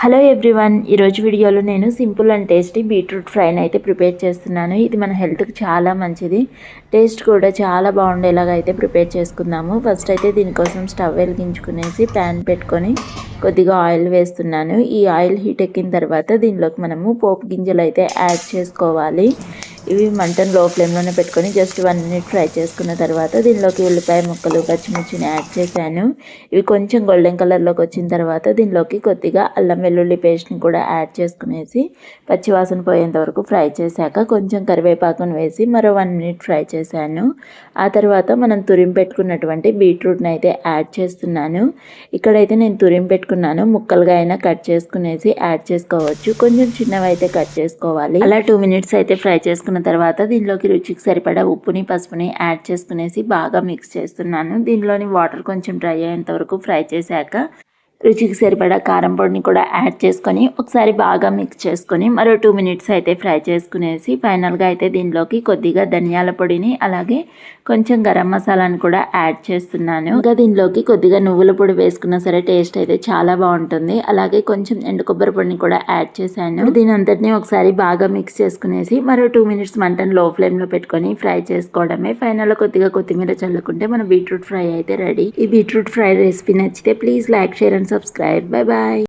Hello everyone ఈరోజు వీడియోలో నేను సింపుల్ అండ్ టేస్టీ బీట్రూట్ ఫ్రైని అయితే ప్రిపేర్ చేస్తున్నాను. ఇది మన హెల్త్కి చాలా మంచిది. టేస్ట్ కూడా చాలా బాగుండేలాగా అయితే ప్రిపేర్ చేసుకుందాము. ఫస్ట్ అయితే దీనికోసం స్టవ్ వెలిగించుకునేసి ప్యాన్ పెట్టుకొని కొద్దిగా ఆయిల్ వేస్తున్నాను. ఈ ఆయిల్ హీట్ ఎక్కిన తర్వాత దీనిలోకి మనము పోపు గింజలు అయితే యాడ్ చేసుకోవాలి. ఇవి మంటను లో ఫ్లేమ్లోనే పెట్టుకొని జస్ట్ వన్ మినిట్ ఫ్రై చేసుకున్న తర్వాత దీనిలోకి ఉల్లిపాయ ముక్కలు పచ్చిమిర్చిని యాడ్ చేశాను. ఇవి కొంచెం గోల్డెన్ కలర్లోకి వచ్చిన తర్వాత దీనిలోకి కొద్దిగా అల్లం వెల్లుల్లి పేస్ట్ని కూడా యాడ్ చేసుకునేసి పచ్చివాసన పోయేంత వరకు ఫ్రై చేశాక కొంచెం కరివేపాకును వేసి మరో వన్ మినిట్ ఫ్రై చేశాను. ఆ తర్వాత మనం తురిం పెట్టుకున్నటువంటి బీట్రూట్ని అయితే యాడ్ చేస్తున్నాను. ఇక్కడైతే నేను తురిం పెట్టుకున్నాను. ముక్కలుగా అయినా కట్ చేసుకునేసి యాడ్ చేసుకోవచ్చు. కొంచెం చిన్నవి అయితే కట్ చేసుకోవాలి. అలా టూ మినిట్స్ అయితే ఫ్రై చేసుకున్న తర్వాత దీనిలోకి రుచికి సరిపడా ఉప్పుని పసుపుని యాడ్ చేసుకునేసి బాగా మిక్స్ చేస్తున్నాను. దీనిలోని వాటర్ కొంచెం డ్రై అయ్యేంత వరకు ఫ్రై చేశాక రుచికి సరిపడా కారం పొడిని కూడా యాడ్ చేసుకొని ఒకసారి బాగా మిక్స్ చేసుకొని మరో టూ మినిట్స్ అయితే ఫ్రై చేసుకునేసి ఫైనల్గా అయితే దీనిలోకి కొద్దిగా ధనియాల పొడిని అలాగే కొంచెం గరం మసాలాను కూడా యాడ్ చేస్తున్నాను. ఇంకా దీనిలోకి కొద్దిగా నువ్వుల పొడి వేసుకున్నా సరే టేస్ట్ అయితే చాలా బాగుంటుంది. అలాగే కొంచెం ఎండు కొబ్బరి పొడిని కూడా యాడ్ చేశాను. దీని అంతటిని ఒకసారి బాగా మిక్స్ చేసుకునేసి మరో టూ మినిట్స్ మంటను లో ఫ్లేమ్లో పెట్టుకొని ఫ్రై చేసుకోవడమే. ఫైనల్లో కొద్దిగా కొత్తిమీర చల్లుకుంటే మన బీట్రూట్ ఫ్రై అయితే రెడీ ఈ బీట్రూట్ ఫ్రై రెసిపీ నచ్చితే please like share and subscribe. Bye bye.